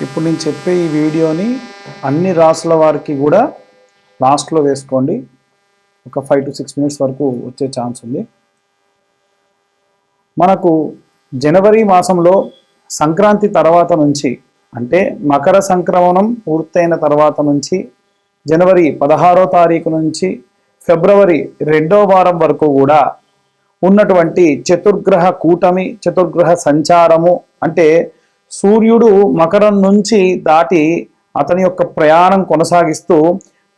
ఇప్పుడు నేను చెప్పే ఈ వీడియోని అన్ని రాసుల వారికి కూడా లాస్ట్లో వేసుకోండి. ఒక ఫైవ్ టు సిక్స్ మినిట్స్ వరకు వచ్చే ఛాన్స్ ఉంది. మనకు జనవరి మాసంలో సంక్రాంతి తర్వాత నుంచి అంటే మకర సంక్రమణం పూర్తయిన తర్వాత నుంచి జనవరి పదహారో తారీఖు నుంచి ఫిబ్రవరి రెండో వారం వరకు కూడా ఉన్నటువంటి చతుర్గ్రహ కూటమి చతుర్గ్రహ సంచారము అంటే సూర్యుడు మకరం నుంచి దాటి అతని యొక్క ప్రయాణం కొనసాగిస్తూ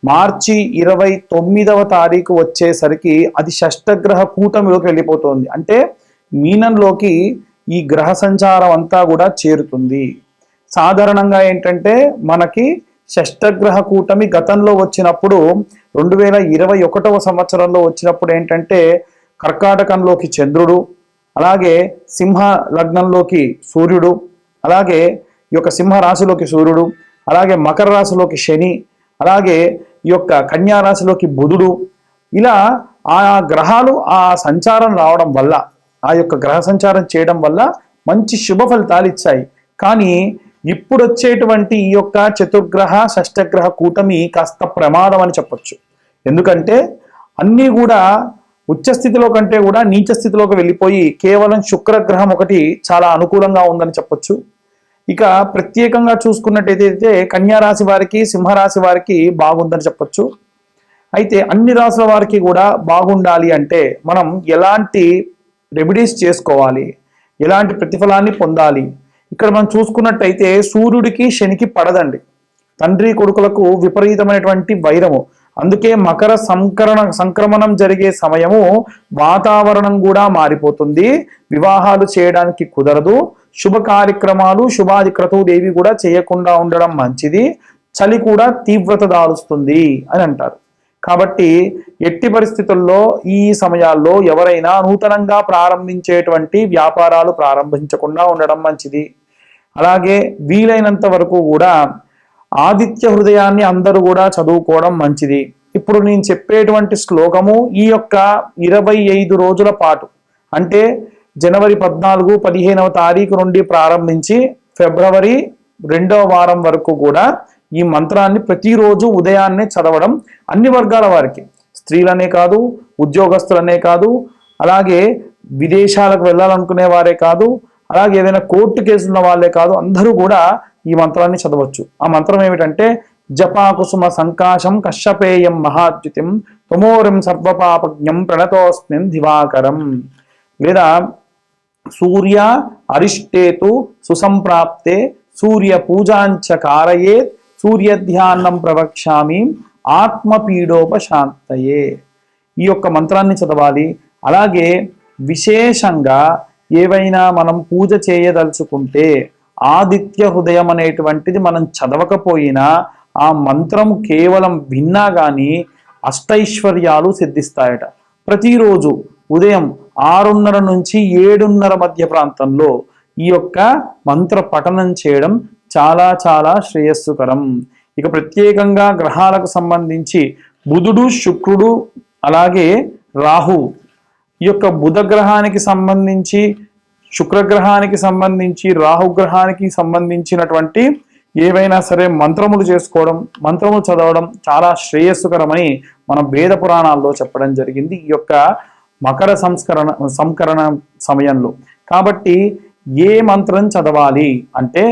మార్చి ఇరవై తొమ్మిదవ తారీఖు వచ్చేసరికి అది షష్టగ్రహ కూటమిలోకి వెళ్ళిపోతుంది. అంటే మీనంలోకి ఈ గ్రహ సంచారం అంతా కూడా చేరుతుంది. సాధారణంగా ఏంటంటే మనకి షష్టగ్రహ కూటమి గతంలో వచ్చినప్పుడు రెండు వేల ఇరవై ఒకటవ సంవత్సరంలో వచ్చినప్పుడు ఏంటంటే కర్కాటకంలోకి చంద్రుడు అలాగే సింహ లగ్నంలోకి సూర్యుడు అలాగే ఈ యొక్క సింహ రాశిలోకి సూర్యుడు అలాగే మకర రాశిలోకి శని అలాగే ఈ యొక్క కన్యా రాశిలోకి బుధుడు ఇలా ఆ గ్రహాలు ఆ సంచారం రావడం వల్ల ఆ యొక్క గ్రహ సంచారం చేయడం వల్ల మంచి శుభ ఫలితాలు ఇచ్చాయి. కానీ ఇప్పుడు వచ్చేటువంటి ఈ యొక్క చతుర్గ్రహ షష్టగ్రహ కూటమి కాస్త ప్రమాదం అని చెప్పొచ్చు. ఎందుకంటే అన్నీ కూడా ఉచ్చ స్థితిలో కంటే కూడా నీచ స్థితిలోకి వెళ్ళిపోయి కేవలం శుక్రగ్రహం ఒకటి చాలా అనుకూలంగా ఉందని చెప్పొచ్చు. ఇక ప్రత్యేకంగా చూసుకున్నట్టయితే కన్యా రాశి వారికి సింహరాశి వారికి బాగుందని చెప్పొచ్చు. అయితే అన్ని రాశుల వారికి కూడా బాగుండాలి అంటే మనం ఎలాంటి రెమెడీస్ చేసుకోవాలి? ఎలాంటి ప్రతిఫలాన్ని పొందాలి? ఇక్కడ మనం చూసుకున్నట్టయితే సూర్యుడికి శనికి పడదండి. తండ్రి కొడుకులకు విపరీతమైనటువంటి వైరము. అందుకే మకర సంకరణ సంక్రమణం జరిగే సమయము వాతావరణం కూడా మారిపోతుంది. వివాహాలు చేయడానికి కుదరదు. శుభ కార్యక్రమాలు శుభాది క్రతువులేవి కూడా చేయకుండా ఉండడం మంచిది. చలి కూడా తీవ్రత దాలుస్తుంది అని అంటారు. కాబట్టి ఎట్టి పరిస్థితుల్లో ఈ సమయాల్లో ఎవరైనా నూతనంగా ప్రారంభించేటువంటి వ్యాపారాలు ప్రారంభించకుండా ఉండడం మంచిది. అలాగే వీలైనంత వరకు కూడా ఆదిత్య హృదయాన్ని అందరూ కూడా చదువుకోవడం మంచిది. ఇప్పుడు నేను చెప్పేటువంటి శ్లోకము ఈ యొక్క ఇరవై ఐదు రోజుల పాటు అంటే జనవరి పద్నాలుగు పదిహేనవ తారీఖు నుండి ప్రారంభించి ఫిబ్రవరి రెండవ వారం వరకు కూడా ఈ మంత్రాన్ని ప్రతిరోజు ఉదయాన్నే చదవడం అన్ని వర్గాల వారికి. స్త్రీలనే కాదు ఉద్యోగస్తులనే కాదు అలాగే విదేశాలకు వెళ్ళాలనుకునే వారే కాదు అలాగే ఏదైనా కోర్టు కేసు ఉన్న వాళ్ళే కాదు అందరూ కూడా ఈ మంత్రాన్ని చదవచ్చు. ఆ మంత్రం ఏమిటంటే జపాకుసుమ సంకాశం కశ్యపేయం మహాద్యుతిం తమోరం సర్వపాపజ్ఞం ప్రణతోస్మిన్ దివాకరం. లేదా సూర్య అరిష్టేతు సుసంప్రాప్తే సూర్య పూజాంచ కారయేత్ సూర్యధ్యానం ప్రవక్ష్యామి ఆత్మపీడోపశాంతయే. ఈ యొక్క మంత్రాన్ని చదవాలి. అలాగే విశేషంగా ఏవైనా మనం పూజ చేయదలుచుకుంటే ఆదిత్య హృదయం అనేటువంటిది మనం చదవకపోయినా ఆ మంత్రం కేవలం విన్నా కానీ అష్టైశ్వర్యాలు సిద్ధిస్తాయట. ప్రతిరోజు ఉదయం ఆరున్నర నుంచి ఏడున్నర మధ్య ప్రాంతంలో ఈ యొక్క మంత్ర పఠనం చేయడం చాలా చాలా శ్రేయస్సుకరం. ఇక ప్రత్యేకంగా గ్రహాలకు సంబంధించి బుధుడు శుక్రుడు అలాగే రాహు ఈ యొక్క బుధ గ్రహానికి సంబంధించి శుక్రగ్రహానికి సంబంధించి రాహుగ్రహానికి సంబంధించినటువంటి ఏవైనా సరే మంత్రములు చేసుకోవడం మంత్రములు చదవడం చాలా శ్రేయస్సుకరమని మన వేద పురాణాల్లో చెప్పడం జరిగింది. ఈ యొక్క మకర సంస్కరణ సంకరణ సమయంలో. కాబట్టి ఏ మంత్రం చదవాలి అంటే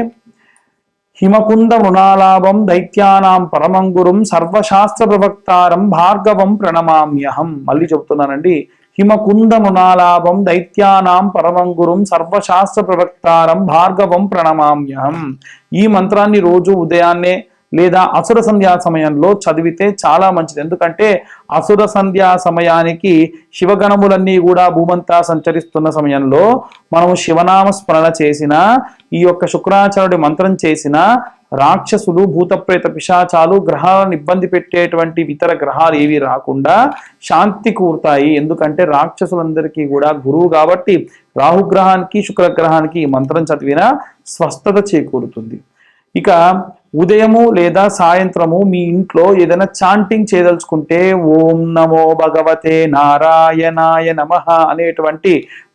హిమకుంద మృణాలాభం దైత్యానాం పరమంగురం సర్వశాస్త్ర ప్రవక్తారం భార్గవం ప్రణమామ్యహం. మళ్ళీ చెబుతున్నానండి హిమకుంద మృణాలాభం దైత్యానాం పరమం గురుం సర్వశాస్త్ర ప్రవక్తారం భార్గవం ప్రణమామ్యహం ఈ మంత్రాన్ని రోజు ఉదయాన్నే లేదా అసుర సంధ్యా సమయంలో చదివితే చాలా మంచిది. ఎందుకంటే అసుర సంధ్యా సమయానికి శివగణములన్నీ కూడా భూమంతా సంచరిస్తున్న సమయంలో మనము శివనామ స్మరణ చేసిన ఈ యొక్క శుక్రాచార్యుడి మంత్రం చేసిన రాక్షసులు భూతప్రేత పిశాచాలు గ్రహాలను ఇబ్బంది పెట్టేటువంటి ఇతర గ్రహాలు ఏవి రాకుండా శాంతి కూరుతాయి. ఎందుకంటే రాక్షసులందరికీ కూడా గురువు కాబట్టి రాహుగ్రహానికి శుక్రగ్రహానికి ఈ మంత్రం చదివిన స్వస్థత చేకూరుతుంది. ఇక ఉదయము లేదా సాయంత్రము మీ ఇంట్లో ఏదైనా చాంటింగ్ చేయదలుచుకుంటే ఓం నమో భగవతే నారాయణాయ నమ అనేటువంటి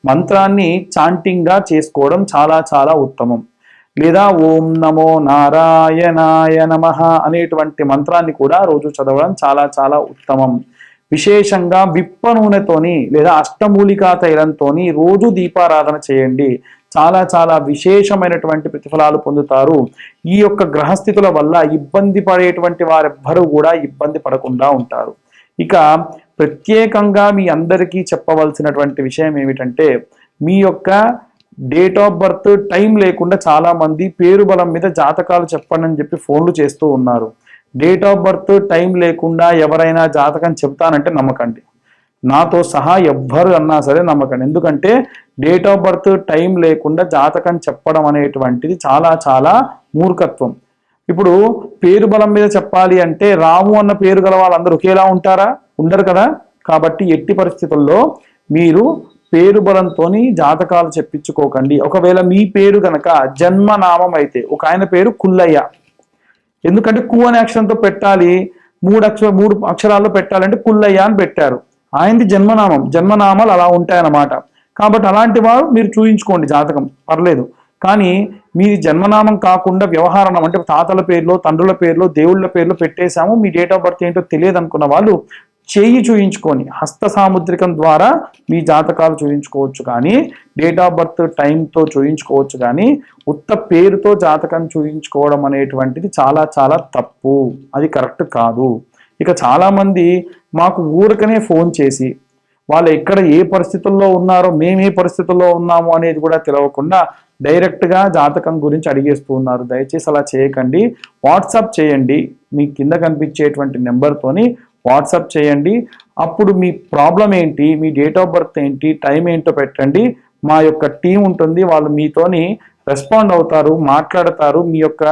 మంత్రాన్ని చాంటింగ్గా చేసుకోవడం చాలా చాలా ఉత్తమం. లేదా ఓం నమో నారాయణాయ నమ అనేటువంటి మంత్రాన్ని కూడా రోజు చదవడం చాలా చాలా ఉత్తమం. విశేషంగా విప్ప నూనెతోని లేదా అష్టమూలికా తైలంతోని రోజు దీపారాధన చేయండి. చాలా చాలా విశేషమైనటువంటి ప్రతిఫలాలు పొందుతారు. ఈ యొక్క గ్రహస్థితుల వల్ల ఇబ్బంది పడేటువంటి వారెవ్వరూ కూడా ఇబ్బంది పడకుండా ఉంటారు. ఇక ప్రత్యేకంగా మీ అందరికీ చెప్పవలసినటువంటి విషయం ఏమిటంటే మీ యొక్క డేట్ ఆఫ్ బర్త్ టైం లేకుండా చాలా మంది పేరు బలం మీద జాతకాలు చెప్పండి అని చెప్పి ఫోన్లు చేస్తూ ఉన్నారు. డేట్ ఆఫ్ బర్త్ టైం లేకుండా ఎవరైనా జాతకం చెప్తానంటే నమ్మకండి. నాతో సహా ఎవ్వరు అన్నా సరే నమ్మకండి. ఎందుకంటే డేట్ ఆఫ్ బర్త్ టైం లేకుండా జాతకం చెప్పడం అనేటువంటిది చాలా చాలా మూర్ఖత్వం. ఇప్పుడు పేరు బలం మీద చెప్పాలి అంటే రాము అన్న పేరు గల వాళ్ళందరూ ఒకేలా ఉంటారా? ఉండరు కదా? కాబట్టి ఎట్టి పరిస్థితుల్లో మీరు పేరు బలంతోని జాతకాలు చెప్పించుకోకండి. ఒకవేళ మీ పేరు గనక జన్మనామం అయితే ఒక ఆయన పేరు కుల్లయ్య. ఎందుకంటే కు అనే అక్షరంతో పెట్టాలి మూడు అక్షర మూడు అక్షరాల్లో పెట్టాలంటే కుల్లయ్య అని పెట్టారు. ఆయనది జన్మనామం జన్మనామాలు అలా ఉంటాయన్నమాట. కాబట్టి అలాంటి వారు మీరు చూయించుకోండి జాతకం పర్లేదు. కానీ మీ జన్మనామం కాకుండా వ్యవహారం అంటే తాతల పేర్లో తండ్రుల పేర్లో దేవుళ్ళ పేర్లో పెట్టేశాము మీ డేట్ ఆఫ్ బర్త్ ఏంటో తెలియదు అనుకున్న వాళ్ళు చేయి చూయించుకొని హస్త సాముద్రికం ద్వారా మీ జాతకాలు చూయించుకోవచ్చు కానీ డేట్ ఆఫ్ బర్త్ టైంతో చూయించుకోవచ్చు కానీ ఉత్త పేరుతో జాతకం చూయించుకోవడం అనేటువంటిది చాలా చాలా తప్పు. అది కరెక్ట్ కాదు. ఇక చాలామంది మాకు ఊరికనే ఫోన్ చేసి వాళ్ళు ఎక్కడ ఏ పరిస్థితుల్లో ఉన్నారో మేము ఏ పరిస్థితుల్లో ఉన్నాము అనేది కూడా తెలియకుండా డైరెక్ట్గా జాతకం గురించి అడిగేస్తూ ఉన్నారు. దయచేసి అలా చేయకండి. వాట్సాప్ చేయండి. మీ కింద కనిపించేటువంటి నెంబర్తోని వాట్సాప్ చేయండి. అప్పుడు మీ ప్రాబ్లం ఏంటి? మీ డేట్ ఆఫ్ బర్త్ ఏంటి? టైం ఏంటో పెట్టండి. మా యొక్క టీం ఉంటుంది. వాళ్ళు మీతోని రెస్పాండ్ అవుతారు మాట్లాడతారు. మీ యొక్క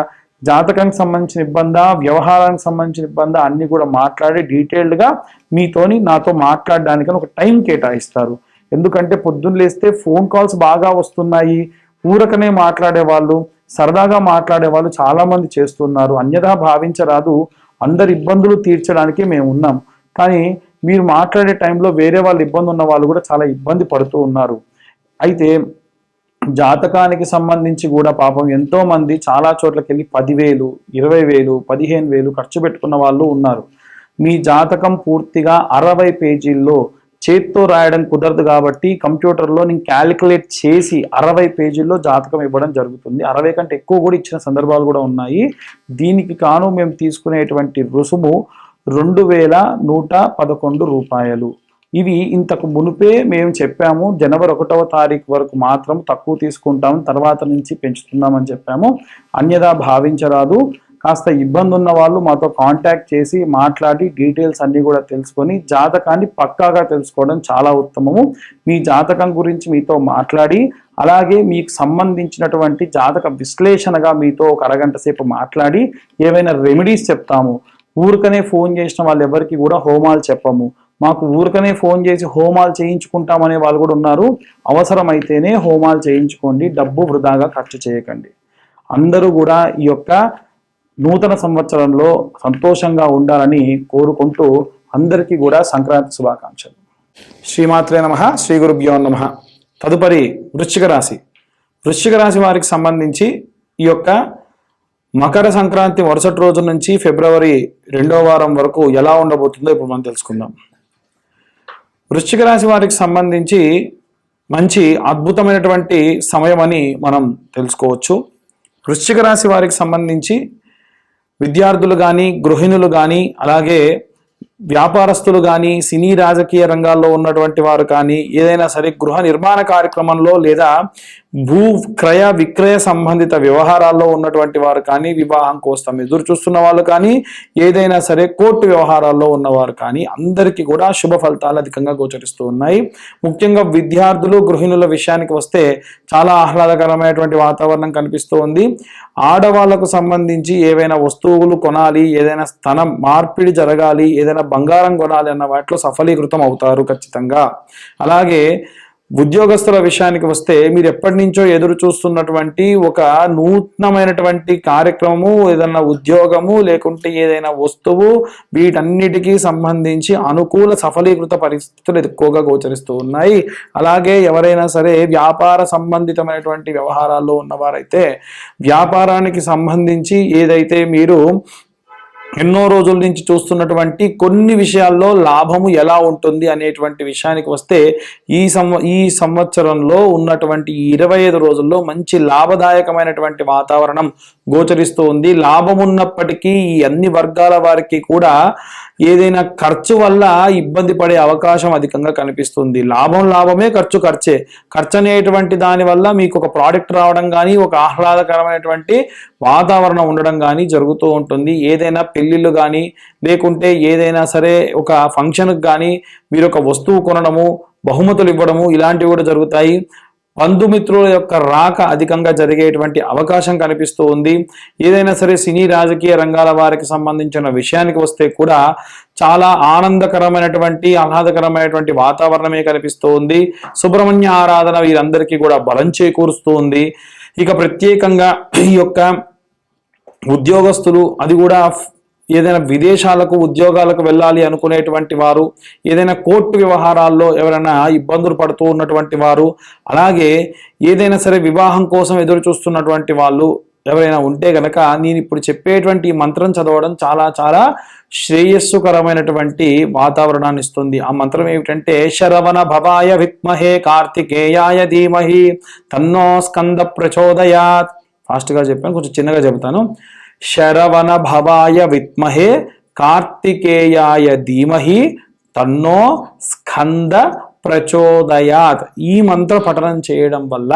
జాతకానికి సంబంధించిన ఇబ్బంది వ్యవహారానికి సంబంధించిన ఇబ్బంది అన్ని కూడా మాట్లాడి డీటెయిల్డ్గా మీతోని నాతో మాట్లాడడానికి ఒక టైం కేటాయిస్తారు. ఎందుకంటే పొద్దున్న లేస్తే ఫోన్ కాల్స్ బాగా వస్తున్నాయి. ఊరకనే మాట్లాడే వాళ్ళు సరదాగా మాట్లాడే వాళ్ళు చాలామంది చేస్తున్నారు. అన్యథా భావించరాదు. అందరి ఇబ్బందులు తీర్చడానికి మేము ఉన్నాం. కానీ మీరు మాట్లాడే టైంలో వేరే వాళ్ళు ఇబ్బంది ఉన్న వాళ్ళు కూడా చాలా ఇబ్బంది పడుతూ ఉన్నారు. అయితే జాతకానికి సంబంధించి కూడా పాపం ఎంతో మంది చాలా చోట్లకి వెళ్ళి పదివేలు ఇరవై వేలు పదిహేను వేలు ఖర్చు పెట్టుకున్న వాళ్ళు ఉన్నారు. మీ జాతకం పూర్తిగా అరవై పేజీల్లో చేత్తో రాయడం కుదరదు కాబట్టి కంప్యూటర్లో నేను క్యాలిక్యులేట్ చేసి అరవై పేజీల్లో జాతకం ఇవ్వడం జరుగుతుంది. అరవై కంటే ఎక్కువ కూడా ఇచ్చిన సందర్భాలు కూడా ఉన్నాయి. దీనికి కాను మేము తీసుకునేటువంటి రుసుము రెండు వేల నూట పదకొండు రూపాయలు. ఇవి ఇంతకు మునుపే మేము చెప్పాము. జనవరి ఒకటవ తారీఖు వరకు మాత్రం తక్కువ తీసుకుంటాం. తర్వాత నుంచి పెంచుతున్నామని చెప్పాము. అన్యదా భావించరాదు. కాస్త ఇబ్బంది ఉన్న వాళ్ళు మాతో కాంటాక్ట్ చేసి మాట్లాడి డీటెయిల్స్ అన్నీ కూడా తెలుసుకొని జాతకాన్ని పక్కాగా తెలుసుకోవడం చాలా ఉత్తమము. మీ జాతకం గురించి మీతో మాట్లాడి అలాగే మీకు సంబంధించినటువంటి జాతక విశ్లేషణగా మీతో ఒక అరగంట సేపు మాట్లాడి ఏవైనా రెమెడీస్ చెప్తాము. ఊరికనే ఫోన్ చేసిన వాళ్ళు ఎవరికి కూడా హోమాలు చెప్పము. మాకు ఊరికనే ఫోన్ చేసి హోమాలు చేయించుకుంటామనే వాళ్ళు కూడా ఉన్నారు. అవసరమైతేనే హోమాలు చేయించుకోండి డబ్బు వృధాగా ఖర్చు చేయకండి. అందరూ కూడా ఈ యొక్క నూతన సంవత్సరంలో సంతోషంగా ఉండాలని కోరుకుంటూ అందరికీ కూడా సంక్రాంతి శుభాకాంక్షలు. శ్రీమాత్రే నమ శ్రీ గురుభ్యో నమ. తదుపరి వృశ్చిక రాశి. వృశ్చిక రాశి వారికి సంబంధించి ఈ యొక్క మకర సంక్రాంతి మరుసటి రోజు నుంచి ఫిబ్రవరి రెండో వారం వరకు ఎలా ఉండబోతుందో ఇప్పుడు మనం తెలుసుకుందాం. వృశ్చిక రాశి వారికి సంబంధించి మంచి అద్భుతమైనటువంటి సమయం అని మనం తెలుసుకోవచ్చు. వృశ్చిక రాశి వారికి సంబంధించి విద్యార్థులు కానీ గృహిణులు కానీ అలాగే వ్యాపారస్తులు కానీ సినీ రాజకీయ రంగాల్లో ఉన్నటువంటి వారు కానీ ఏదైనా సరే గృహ నిర్మాణ కార్యక్రమంలో లేదా భూ క్రయ విక్రయ సంబంధిత వ్యవహారాల్లో ఉన్నటువంటి వారు కానీ వివాహం కోసం ఎదురు చూస్తున్న వాళ్ళు కానీ ఏదైనా సరే కోర్టు వ్యవహారాల్లో ఉన్నవారు కానీ అందరికీ కూడా శుభ ఫలితాలు అధికంగా గోచరిస్తూ ఉన్నాయి. ముఖ్యంగా విద్యార్థులు గృహిణుల విషయానికి వస్తే చాలా ఆహ్లాదకరమైనటువంటి వాతావరణం కనిపిస్తూ ఉంది. ఆడవాళ్ళకు సంబంధించి ఏవైనా వస్తువులు కొనాలి ఏదైనా స్థనం మార్పిడి జరగాలి ఏదైనా బంగారం కొనాలి అన్న వాటిలో సఫలీకృతం అవుతారు ఖచ్చితంగా. అలాగే ఉద్యోగస్తుల విషయానికి వస్తే మీరు ఎప్పటి నుంచో ఎదురు చూస్తున్నటువంటి ఒక నూతనమైనటువంటి కార్యక్రమము ఏదైనా ఉద్యోగము లేకుంటే ఏదైనా వస్తువు వీటన్నిటికీ సంబంధించి అనుకూల సఫలీకృత పరిస్థితులు ఎక్కువగా గోచరిస్తూ ఉన్నాయి. అలాగే ఎవరైనా సరే వ్యాపార సంబంధితమైనటువంటి వ్యవహారాల్లో ఉన్నవారైతే వ్యాపారానికి సంబంధించి ఏదైతే మీరు ఎన్నో రోజుల నుంచి చూస్తున్నటువంటి కొన్ని విషయాల్లో లాభము ఎలా ఉంటుంది అనేటువంటి విషయానికి వస్తే ఈ సంవ ఈ సంవత్సరంలో ఉన్నటువంటి ఇరవై ఐదు రోజుల్లో మంచి లాభదాయకమైనటువంటి వాతావరణం గోచరిస్తూ ఉంది. లాభం ఉన్నప్పటికీ ఈ అన్ని వర్గాల వారికి కూడా ఏదైనా ఖర్చు వల్ల ఇబ్బంది పడే అవకాశం అధికంగా కనిపిస్తుంది. లాభం లాభమే ఖర్చు ఖర్చే. ఖర్చు అనేటువంటి దాని వల్ల మీకు ఒక ప్రోడక్ట్ రావడం కానీ ఒక ఆహ్లాదకరమైనటువంటి వాతావరణం ఉండడం కానీ జరుగుతూ ఉంటుంది. ఏదైనా పెళ్ళిళ్ళు కానీ లేకుంటే ఏదైనా సరే ఒక ఫంక్షన్కి కానీ మీరు ఒక వస్తువు కొనడము బహుమతులు ఇవ్వడము ఇలాంటివి కూడా జరుగుతాయి. బంధుమిత్రుల యొక్క రాక అధికంగా జరిగేటువంటి అవకాశం కనిపిస్తూ ఉంది. ఏదైనా సరే సినీ రాజకీయ రంగాల వారికి సంబంధించిన విషయానికి వస్తే కూడా చాలా ఆనందకరమైనటువంటి ఆహ్లాదకరమైనటువంటి వాతావరణమే కనిపిస్తూ ఉంది. సుబ్రహ్మణ్య ఆరాధన వీరందరికీ కూడా బలం చేకూరుస్తూ ఉంది. ఇక ప్రత్యేకంగా ఈ యొక్క ఉద్యోగస్తులు అది కూడా ఏదైనా విదేశాలకు ఉద్యోగాలకు వెళ్ళాలి అనుకునేటువంటి వారు ఏదైనా కోర్టు వ్యవహారాల్లో ఎవరైనా ఇబ్బందులు పడుతూ ఉన్నటువంటి వారు అలాగే ఏదైనా సరే వివాహం కోసం ఎదురు చూస్తున్నటువంటి వాళ్ళు ఎవరైనా ఉంటే గనక నేను ఇప్పుడు చెప్పేటువంటి ఈ మంత్రం చదవడం చాలా చాలా శ్రేయస్సుకరమైనటువంటి వాతావరణాన్ని ఇస్తుంది. ఆ మంత్రం ఏమిటంటే శరవణ భవాయ విత్మహే కార్తికేయాయ ధీమహి తన్నో స్కంద ప్రచోదయాత్. ఫాస్ట్గా చెప్పాను కొంచెం చిన్నగా చెబుతాను. శరవణ భవాయ విత్మహే కార్తికేయాయ ధీమహి తన్నో స్కంద ప్రచోదయాత్. ఈ మంత్ర పఠనం చేయడం వల్ల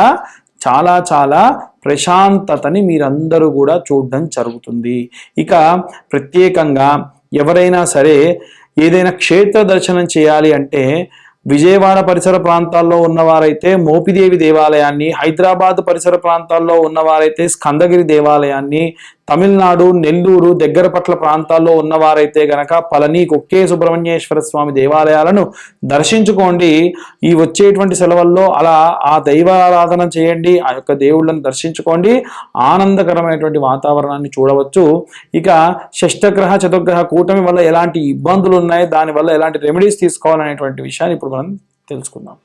చాలా చాలా ప్రశాంతతని మీరందరూ కూడా చూడడం జరుగుతుంది. ఇక ప్రత్యేకంగా ఎవరైనా సరే ఏదైనా క్షేత్ర దర్శనం చేయాలి అంటే విజయవాడ పరిసర ప్రాంతాల్లో ఉన్నవారైతే మోపిదేవి దేవాలయాన్ని హైదరాబాద్ పరిసర ప్రాంతాల్లో ఉన్నవారైతే స్కందగిరి దేవాలయాన్ని తమిళనాడు నెల్లూరు దగ్గర పట్ల ప్రాంతాల్లో ఉన్నవారైతే గనక పళని కొక్కే సుబ్రహ్మణ్యేశ్వర స్వామి దేవాలయాలను దర్శించుకోండి. ఈ వచ్చేటువంటి సెలవుల్లో అలా ఆ దైవారాధన చేయండి. ఆ యొక్క దేవుళ్ళను దర్శించుకోండి. ఆనందకరమైనటువంటి వాతావరణాన్ని చూడవచ్చు. ఇక షష్టగ్రహ చతుర్గ్రహ కూటమి వల్ల ఎలాంటి ఇబ్బందులు ఉన్నాయి దానివల్ల ఎలాంటి రెమెడీస్ తీసుకోవాలనేటువంటి విషయాన్ని ఇప్పుడు మనం తెలుసుకుందాం.